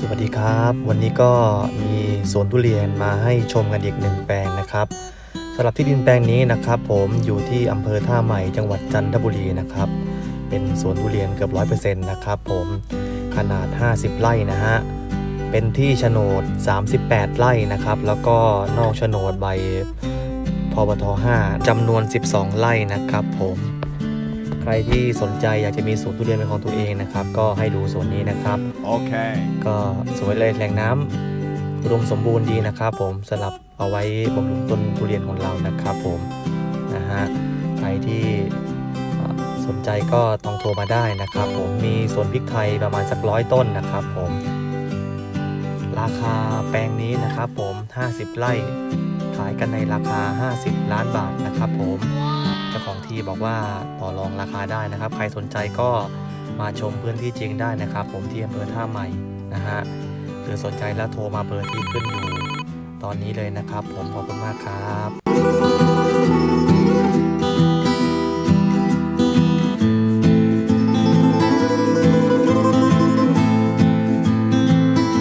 สวัสดีครับ วันนี้ก็มีสวนทุเรียนมาให้ชมกันอีกหนึ่งแปลงนะครับสำหรับที่ดินแปลงนี้นะครับ ผมอยู่ที่อำเภอท่าใหม่จังหวัดจันทบุรีนะครับ เป็นสวนทุเรียนเกือบร้อยเปอร์เซ็นต์นะครับผมขนาด 50 ไร่นะฮะเป็นที่โฉนด 38 ไร่นะครับ แล้วก็นอกโฉนดใบพบท5จำนวน 12 ไร่นะครับผม ใครที่สนใจอยากจะมีสวนทุเรียนเป็นของตัวเองนะครับ ก็ให้ดูสวนนี้นะครับ Okay. ก็สวยเลยแหล่งน้ำอุดมสมบูรณ์ดีนะครับ ผมสำหรับเอาไว้บำรุงต้นทุเรียนของเรานะครับ ผมนะฮะใครที่เอ่อสนใจก็ต้องโทรมาได้นะครับ ผมมีสวนพริกไทยประมาณสักร้อยต้นนะครับ ผม ราคาแปลงนี้นะครับ ผม 50 ไร่ขายกันในราคา 50 ล้านบาทนะครับ ผม เจ้าของที่บอกว่าต่อรองราคาได้นะครับ ใครสนใจก็มาชมพื้นที่จริงได้นะครับ ผมที่อำเภอท่าใหม่นะฮะหรือสนใจแล้วโทรมาเบอร์ที่ขึ้นอยู่ตอนนี้เลยนะครับ ผมขอบคุณมากครับ